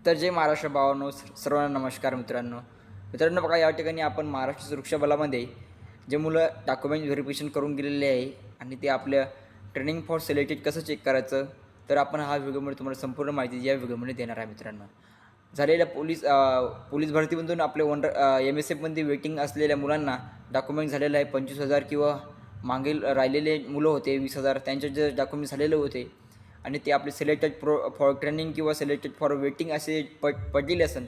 तर जय महाराष्ट्र भावानो सर्वांना नमस्कार मित्रांनो. मित्रांनो बघा या ठिकाणी आपण महाराष्ट्र सुरक्षा बलामध्ये जे मुलं डॉक्युमेंट व्हेरिफिकेशन करून गेलेले आहे आणि ते आपल्या ट्रेनिंग फॉर सिलेक्टेड कसं चेक करायचं तर आपण हा व्हिडिओमध्ये तुम्हाला संपूर्ण माहिती या व्हिडिओमध्ये देणार आहे मित्रांनो. झालेल्या पोलीस पोलीस भरतीमधून आपले वन एम एस एफमध्ये वेटिंग असलेल्या मुलांना डॉक्युमेंट झालेलं आहे पंचवीस हजार किंवा मागील राहिलेले मुलं होते वीस हजार त्यांचे जे डॉक्युमेंट झालेले होते आणि ते आपले सिलेक्टेड प्रो फॉर ट्रेनिंग किंवा सिलेक्टेड फॉर वेटिंग असे पट पडलेले असेल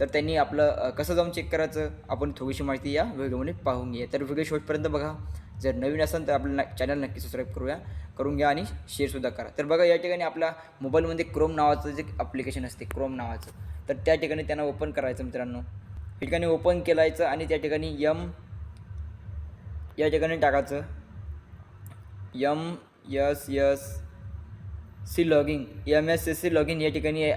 तर त्यांनी आपलं कसं जाऊन चेक करायचं? आपण थोडीशी माहिती या व्हिडिओमध्ये पाहून घ्या तर व्हिडिओ शेवटपर्यंत बघा. जर नवीन असेल तर आपलं चॅनल नक्की सबस्क्राईब करूया करून घ्या आणि शेअरसुद्धा करा. तर बघा या ठिकाणी आपल्या मोबाईलमध्ये क्रोम नावाचं जे ॲप्लिकेशन असते क्रोम नावाचं तर त्या ठिकाणी त्यांना ओपन करायचं मित्रांनो. या ठिकाणी ओपन केलायचं आणि त्या ठिकाणी यम या ठिकाणी टाकायचं. M S S C logging M S S C login या ठिकाणी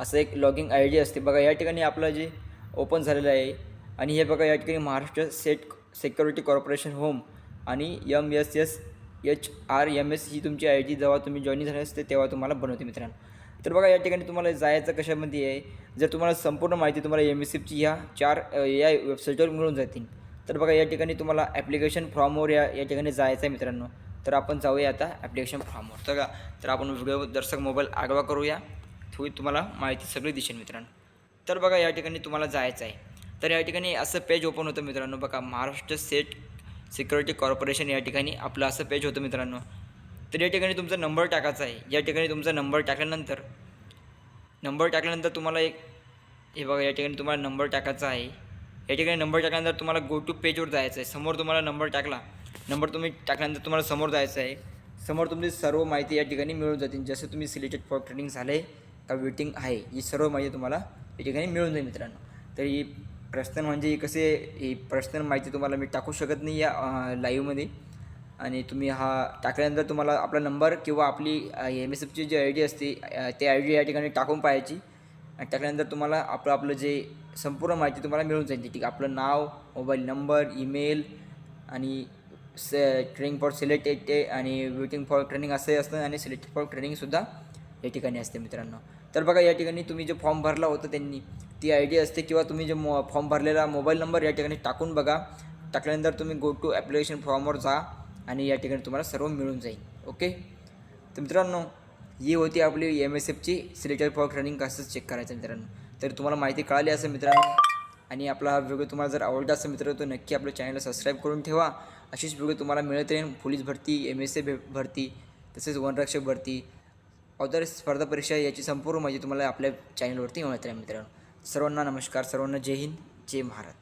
असं एक लॉगिंग आय डी असते. बघा या ठिकाणी आपलं जे ओपन झालेलं आहे आणि हे बघा या ठिकाणी Maharashtra state security corporation home आणि M S S H R M S ही तुमची आय डी जेव्हा तुम्ही जॉईन झाले असते तेव्हा तुम्हाला बनवते मित्रांनो. तर बघा या ठिकाणी तुम्हाला जायचं कशामध्ये आहे जर तुम्हाला संपूर्ण माहिती तुम्हाला एम एस एफची ह्या चार या वेबसाईटवर मिळून जातील. तर बघा या ठिकाणी तुम्हाला ॲप्लिकेशन फॉर्मवर या या ठिकाणी जायचं आहे मित्रांनो. तर आपण जाऊया आता ॲप्लिकेशन फॉर्मवर तर का तर आपण व्हिडिओ दर्शक मोबाईल आगवा करूया. थोडी तुम्हाला माहिती सगळी दिसेल मित्रांनो. तर बघा या ठिकाणी तुम्हाला जायचं आहे. तर या ठिकाणी असं पेज ओपन होतं मित्रांनो. बघा महाराष्ट्र सेट सिक्युरिटी कॉर्पोरेशन या ठिकाणी आपलं असं पेज होतं मित्रांनो. तर या ठिकाणी तुमचा नंबर टाकायचा आहे. या ठिकाणी तुमचा नंबर टाकल्यानंतर नंबर टाकल्यानंतर तुम्हाला एक हे बघा या ठिकाणी तुम्हाला नंबर टाकायचा आहे. या ठिकाणी नंबर टाकल्यानंतर तुम्हाला गो टू पेजवर जायचं आहे. समोर तुम्हाला नंबर टाकला. नंबर तुम्ही टाकल्यानंतर तुम्हाला समोर जायचं आहे. समोर तुमची सर्व माहिती या ठिकाणी मिळून जातील. जसं तुम्ही सिलेक्टेड फॉर ट्रेनिंग झाले का वेटिंग आहे ही सर्व माहिती तुम्हाला या ठिकाणी मिळून जाईल मित्रांनो. तर ही प्रश्न म्हणजे कसे ही प्रश्न माहिती तुम्हाला मी टाकू शकत नाही या लाईव्हमध्ये आणि तुम्ही हा टाकल्यानंतर तुम्हाला आपला नंबर किंवा आपली एम एस एफची जी आय डी असते ते आय डी या ठिकाणी टाकून पाहायची. आणि टाकल्यानंतर तुम्हाला आपलं आपलं जे संपूर्ण माहिती तुम्हाला मिळून जाईल. ठीक आहे आपलं नाव मोबाईल नंबर ईमेल आणि से ट्रेनिंग फॉर सिलेक्टेड आणि वेटिंग फॉर ट्रेनिंग असंही असतं आणि सिलेक्टेड फॉर ट्रेनिंगसुद्धा या ठिकाणी असते मित्रांनो. तर बघा या ठिकाणी तुम्ही जे फॉर्म भरला होता त्यांनी ती आय डी असते किंवा तुम्ही जे मो फॉर्म भरलेला मोबाईल नंबर या ठिकाणी टाकून बघा. टाकल्यानंतर तुम्ही गो टू ॲप्लिकेशन फॉर्मवर जा आणि या ठिकाणी तुम्हाला सर्व मिळून जाईल. ओके तर मित्रांनो ही होती आपली एम एस एफची सिलेक्टेड फॉर ट्रेनिंग कसं चेक करायचं मित्रांनो. तर तुम्हाला माहिती कळाली असेल मित्रांनो. आणि आपला हा व्हिडिओ तुम्हाला जर आवडला असेल मित्र तर नक्की आपल्या चॅनलला सबस्क्राईब करून ठेवा. अशीच व्हिडिओ तुम्हाला मिळत राहील पोलीस भरती एम एस ए भरती तसेच वनरक्षक भरती अदर स्पर्धा परीक्षा याची संपूर्ण माहिती तुम्हाला आपल्या चॅनलवरती मिळत राहील मित्रांनो. सर्वांना नमस्कार. सर्वांना जय हिंद जय भारत